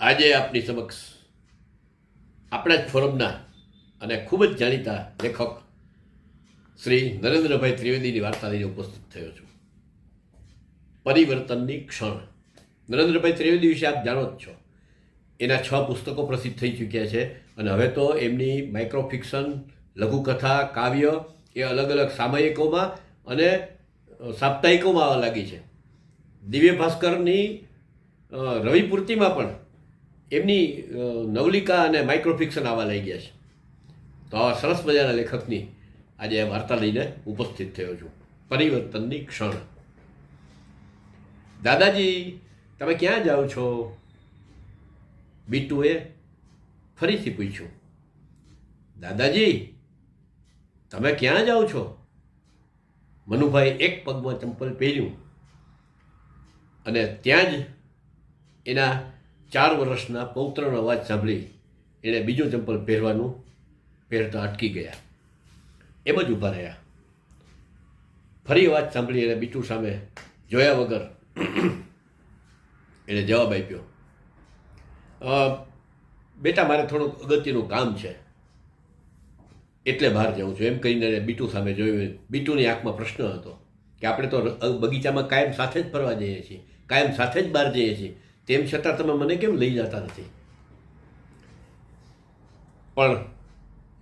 આજે આપની સમક્ષ આપણા જ ફોરમના અને ખૂબ જ જાણીતા લેખક શ્રી નરેન્દ્રભાઈ ત્રિવેદીની વાર્તા લઈને ઉપસ્થિત થયો છું. પરિવર્તનની ક્ષણ. નરેન્દ્રભાઈ ત્રિવેદી વિશે આપ જાણો જ છો. એના છ પુસ્તકો પ્રસિદ્ધ થઈ ચૂક્યા છે અને હવે તો એમની માઇક્રોફિક્સન લઘુકથા, કાવ્ય એ અલગ અલગ સામયિકોમાં અને સાપ્તાહિકોમાં આવવા લાગી છે. દિવ્ય ભાસ્કરની રવિપૂર્તિમાં પણ એમની નવલિકા અને માઇક્રોફિક્શન આવવા લાગી ગયા છે. તો આવા સરસ મજાના લેખકની આજે વાર્તા લઈને ઉપસ્થિત થયો છું. પરિવર્તનની ક્ષણ. દાદાજી, તમે ક્યાં જાઓ છો? બીટુએ ફરીથી પૂછ્યું. દાદાજી, તમે ક્યાં જાઓ છો? મનુભાઈ એક પગમાં ચંપલ પહેર્યું. અને ત્યાં જ એના ચાર વર્ષના પૌત્રનો અવાજ સાંભળી એણે બીજું ચંપલ પહેરવાનું પહેરતા અટકી ગયા. એમ જ ઊભા રહ્યા. ફરી અવાજ સાંભળી એણે બીટુ સામે જોયા વગર એણે જવાબ આપ્યો. બેટા, મારે થોડુંક અગત્યનું કામ છે. એટલે બહાર જાઉં છું. એમ કહીને એણે બીટુ સામે જોયું. બીટુની આંખમાં પ્રશ્ન હતો કે આપણે તો બગીચામાં કાયમ સાથે જ ફરવા જઈએ છીએ. કાયમ સાથે જ બહાર જઈએ છીએ. તેમ છતાં તમે મને કેમ લઈ જતા નથી? પણ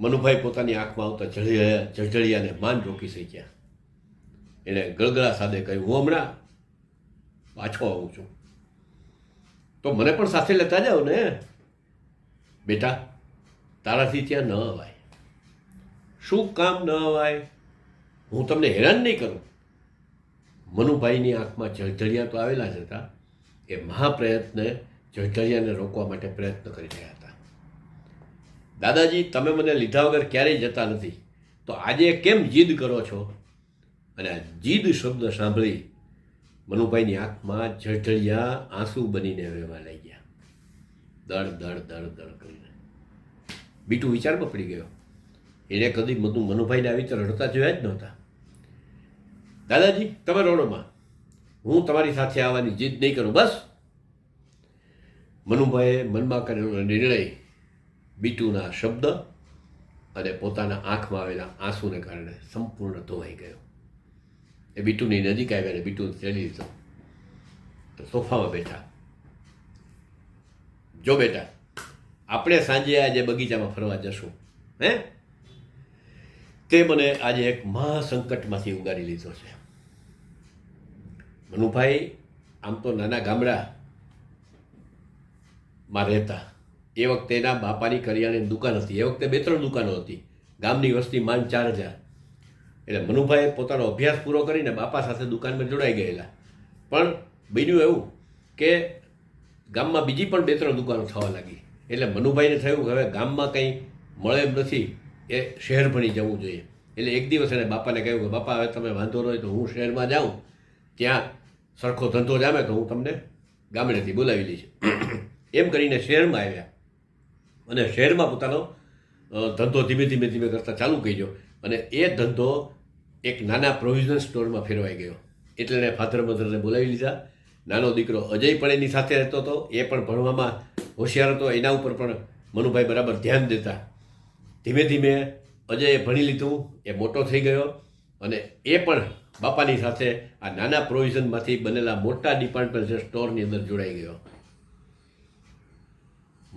મનુભાઈ પોતાની આંખમાં આવતા જળિયા, જળજળિયાને માન રોકી શક્યા એણે ગળગળા સાથે કહ્યું, હું હમણાં પાછો આવું છું. તો મને પણ સાથે લેતા જાઓ ને? બેટા, તારાથી ત્યાં ન અવાય. શું કામ ન અવાય? હું તમને હેરાન નહીં કરું. મનુભાઈની આંખમાં જળજળિયા તો આવેલા જ હતા. એ મહાપ્રયત્ને જળજળિયાને રોકવા માટે પ્રયત્ન કરી રહ્યા હતા. દાદાજી, તમે મને લીધા વગર ક્યારેય જતા નથી. તો આજે કેમ જીદ કરો છો? અને આ જીદ શબ્દ સાંભળી મનુભાઈની આંખમાં જળજળિયા આંસુ બનીને વહેવા લાગ્યા. દળ દળ દળ દળ કરીને. બીટું વિચારમાં પડી ગયો. એને કદી મધુ મનુભાઈને આવી રીતે રડતા જોયા જ નહોતા. દાદાજી, તમે રડોમાં હું તમારી સાથે આવવાની જીદ નહીં કરું, બસ. મનુભાઈએ મનમાં કરેલો નિર્ણય બીટુના શબ્દ અને પોતાના આંખમાં આવેલા આંસુને કારણે સંપૂર્ણ ધોવાઈ ગયો. એ બીટુની નજીક આવ્યા અને બીટુને તેડી લીધો તો સોફામાં બેઠા. જો બેટા, આપણે સાંજે આજે બગીચામાં ફરવા જશું, હે? તે મને આજે એક મહાસંકટમાંથી ઉગારી લીધો છે. મનુભાઈ, આમ તો નાના ગામડામાં રહેતા. એ વખતે એના બાપાની કરિયાણાની દુકાન હતી. એ વખતે બે ત્રણ દુકાનો હતી. ગામની વસ્તી માંડ ચાર હજાર. એટલે મનુભાઈએ પોતાનો અભ્યાસ પૂરો કરીને બાપા સાથે દુકાનમાં જોડાઈ ગયેલા. પણ બન્યું એવું કે ગામમાં બીજી પણ બે ત્રણ દુકાનો થવા લાગી. એટલે મનુભાઈને થયું કે હવે ગામમાં કંઈ મળે એમ નથી. એ શહેર ભણી જવું જોઈએ. એટલે એક દિવસ એને બાપાને કહ્યું કે બાપા, હવે તમે વાંધો રહો તો હું શહેરમાં જાઉં. ત્યાં સરખો ધંધો જામે તો હું તમને ગામડેથી બોલાવી લઈશ. એમ કરીને શહેરમાં આવ્યા. અને શહેરમાં પોતાનો ધંધો ધીમે ધીમે ધીમે કરતાં ચાલુ કર્યો. અને એ ધંધો એક નાના પ્રોવિઝન સ્ટોરમાં ફેરવાઈ ગયો. એટલે એને ફાધર મધરને બોલાવી લીધા. નાનો દીકરો અજય પણ એની સાથે રહેતો હતો. એ પણ ભણવામાં હોશિયાર હતો. એના ઉપર પણ મનુભાઈ બરાબર ધ્યાન દેતા. ધીમે ધીમે અજયે ભણી લીધું. એ મોટો થઈ ગયો. અને એ પણ બાપાની સાથે આ નાના પ્રોવિઝનમાંથી બનેલા મોટા ડિપાર્ટમેન્ટ સ્ટોરની અંદર જોડાઈ ગયો.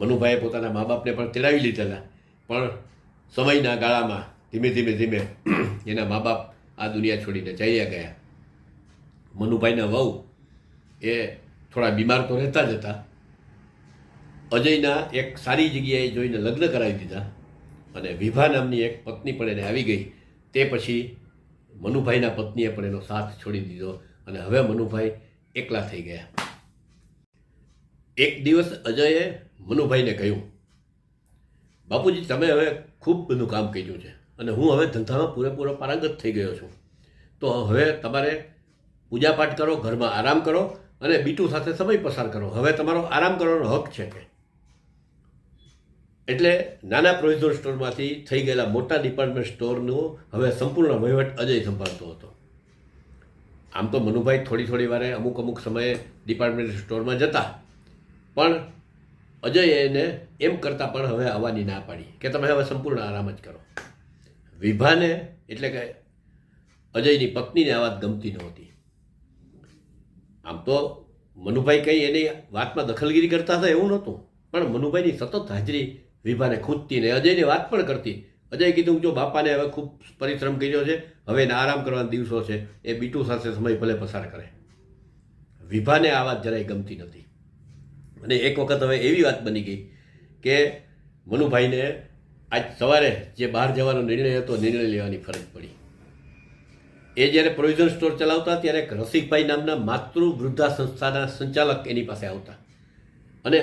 મનુભાઈએ પોતાના મા બાપને પણ તેડાવી લીધેલા. પણ સમયના ગાળામાં ધીમે ધીમે ધીમે એના મા બાપ આ દુનિયા છોડીને જઈ ગયા. મનુભાઈના વહુ એ થોડા બીમાર તો રહેતા જ હતા. અજયના એક સારી જગ્યાએ જોઈને લગ્ન કરાવી દીધા અને વિભા નામની એક પત્ની પણ એને આવી ગઈ. તે પછી મનુભાઈના પત્નીએ પણ એનો સાથ છોડી દીધો અને હવે મનુભાઈ એકલા થઈ ગયા. એક દિવસ અજયે મનુભાઈને કહ્યું, બાપુજી, તમે હવે ખૂબ બધું કામ કર્યું છે અને હું હવે ધંધામાં પૂરેપૂરો પારંગત થઈ ગયો છું. તો હવે તમારે પૂજાપાઠ કરો, ઘરમાં આરામ કરો અને બીટુ સાથે સમય પસાર કરો. હવે તમારો આરામ કરવાનો હક છે કે. એટલે નાના પ્રોવિઝન સ્ટોરમાંથી થઈ ગયેલા મોટા ડિપાર્ટમેન્ટ સ્ટોરનું હવે સંપૂર્ણ વહીવટ અજય સંભાળતો હતો. આમ તો મનુભાઈ થોડી થોડી વારે અમુક અમુક સમયે ડિપાર્ટમેન્ટ સ્ટોરમાં જતા. પણ અજય એને એમ કરતાં પણ હવે આવવાની ના પાડી કે તમે હવે સંપૂર્ણ આરામ જ કરો. વિભાને એટલે કે અજયની પત્નીને આ વાત ગમતી નહોતી. આમ તો મનુભાઈ કંઈ એની વાતમાં દખલગીરી કરતા હતા એવું નહોતું. પણ મનુભાઈની સતત હાજરી વિભાને ખૂંચતી ને અજયની વાત પણ કરતી. અજય કીધું જો બાપાને હવે ખૂબ પરિશ્રમ કર્યો છે, હવે એને આરામ કરવાના દિવસો છે, એ બીટુ સાથે સમય ભલે પસાર કરે. વિભાને આ વાત જરાય ગમતી નથી અને એક વખત હવે એવી વાત બની ગઈ કે મનુભાઈને આજ સવારે જે બહાર જવાનો નિર્ણય હતો, નિર્ણય લેવાની ફરજ પડી. એ જ્યારે પ્રોવિઝન સ્ટોર ચલાવતા, ત્યારે રસિકભાઈ નામના માતૃ વૃદ્ધા સંસ્થાના સંચાલક એની પાસે આવતા. અને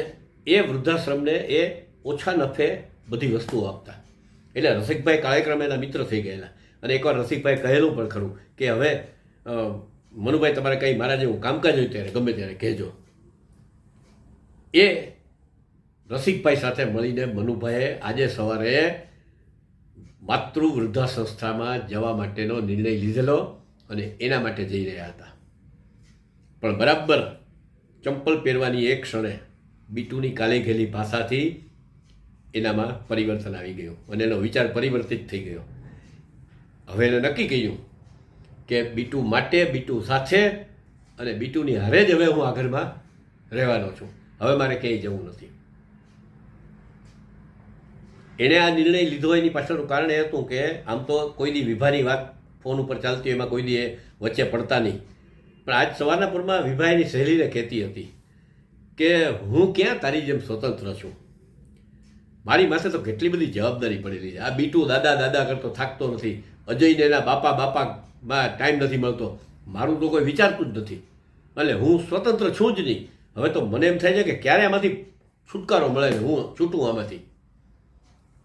એ વૃદ્ધાશ્રમને એ ઓછા નફે બધી વસ્તુઓ આપતા. એટલે રસિકભાઈ કાર્યક્રમ એના મિત્ર થઈ ગયેલા. અને એકવાર રસિકભાઈ કહેલું પણ ખરું કે હવે મનુભાઈ તમારે કંઈ મારા જેવું કામકાજ હોય ત્યારે ગમે ત્યારે કહેજો. એ રસિકભાઈ સાથે મળીને મનુભાઈએ આજે સવારે માતૃ વૃદ્ધા સંસ્થામાં જવા માટેનો નિર્ણય લીધેલો અને એના માટે જઈ રહ્યા હતા. પણ બરાબર ચંપલ પહેરવાની એક ક્ષણે બીટુની કાલે ગયેલી ભાષાથી એનામાં પરિવર્તન આવી ગયું અને એનો વિચાર પરિવર્તિત થઈ ગયો. હવે એને નક્કી કર્યું કે બીટુ માટે, બીટુ સાથે અને બીટુની હારે જ હવે હું આગળમાં રહેવાનો છું. હવે મારે ક્યાંય જવું નથી. એણે આ નિર્ણય લીધો એની પાછળનું કારણ એ હતું કે આમ તો કોઈ દી વિભાની વાત ફોન ઉપર ચાલતી એમાં કોઈ દી વચ્ચે પડતા નહીં. પણ આજ સવારના પૂરમાં વિભા સહેલીને કહેતી હતી કે હું ક્યાં તારી જેમ સ્વતંત્ર છું? મારી માથે તો કેટલી બધી જવાબદારી પડેલી છે. આ બીટુ દાદા દાદા કરતો થાકતો નથી. અજયને એના બાપા બાપામાં ટાઈમ નથી મળતો. મારું તો કોઈ વિચારતું જ નથી. એટલે હું સ્વતંત્ર છું જ નહીં. હવે તો મને એમ થાય છે કે ક્યારે આમાંથી છુટકારો મળે ને હું છૂટું આમાંથી?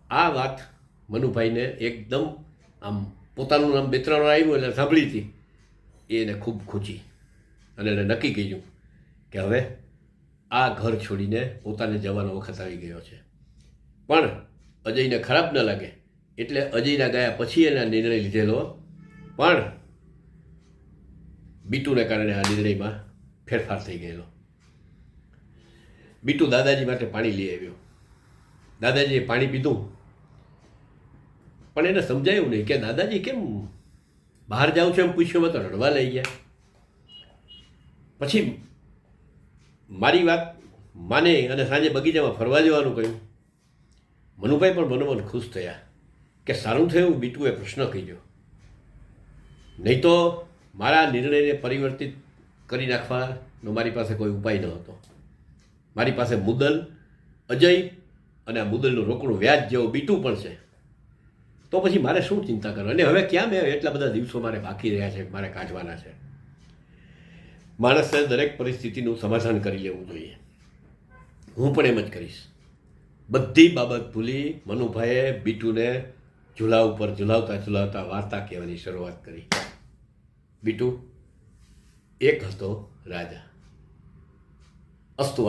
આ વાત મનુભાઈને એકદમ આમ પોતાનું નામ બે ત્રણ આવ્યું એટલે સાંભળી હતી. એને ખૂબ ખૂચી અને એને નક્કી કર્યું કે હવે આ ઘર છોડીને પોતાને જવાનો વખત આવી ગયો છે. પણ અજયને ખરાબ ન લાગે. એટલે અજયના ગયા પછી એના નિર્ણય લીધેલો. પણ બીટુને કારણે આ નિર્ણયમાં ફેરફાર થઈ ગયેલો. બીટુ દાદાજી માટે પાણી લઈ આવ્યો. દાદાજીએ પાણી પીધું. પણ એને સમજાયું નહીં કે દાદાજી કેમ બહાર જાઉં છું એમ પૂછ્યું તો રડવા લઈ ગયા. પછી મારી વાત માને અને સાંજે બગીચામાં ફરવા જવાનું કહ્યું. મનુભાઈ પણ મનોમન ખુશ થયા કે સારું થયું, બીટુએ પ્રશ્ન કહીજો નહીં તો મારા નિર્ણયને પરિવર્તિત કરી નાખવાનો મારી પાસે કોઈ ઉપાય ન હતો મારી પાસે મુદલ, અજય અને આ મુદલનું રોકડું વ્યાજ જેવો બીટું પણ છે. તો પછી મારે શું ચિંતા કરવાની? અને હવે ક્યાં મેં એટલા બધા દિવસો મારે બાકી રહ્યા છે, મારે કાઢવાના છે? માણસે દરેક પરિસ્થિતિનું સમાધાન કરી લેવું જોઈએ. હું પણ એમ જ કરીશ. બધી બાબત ભૂલી મનુભાઈએ બીટુને ઝૂલા ઉપર ઝુલાવતા ઝુલાવતા વાર્તા કહેવાની શરૂઆત કરી. બીટુ, એક હતો રાજા. અસ્તુ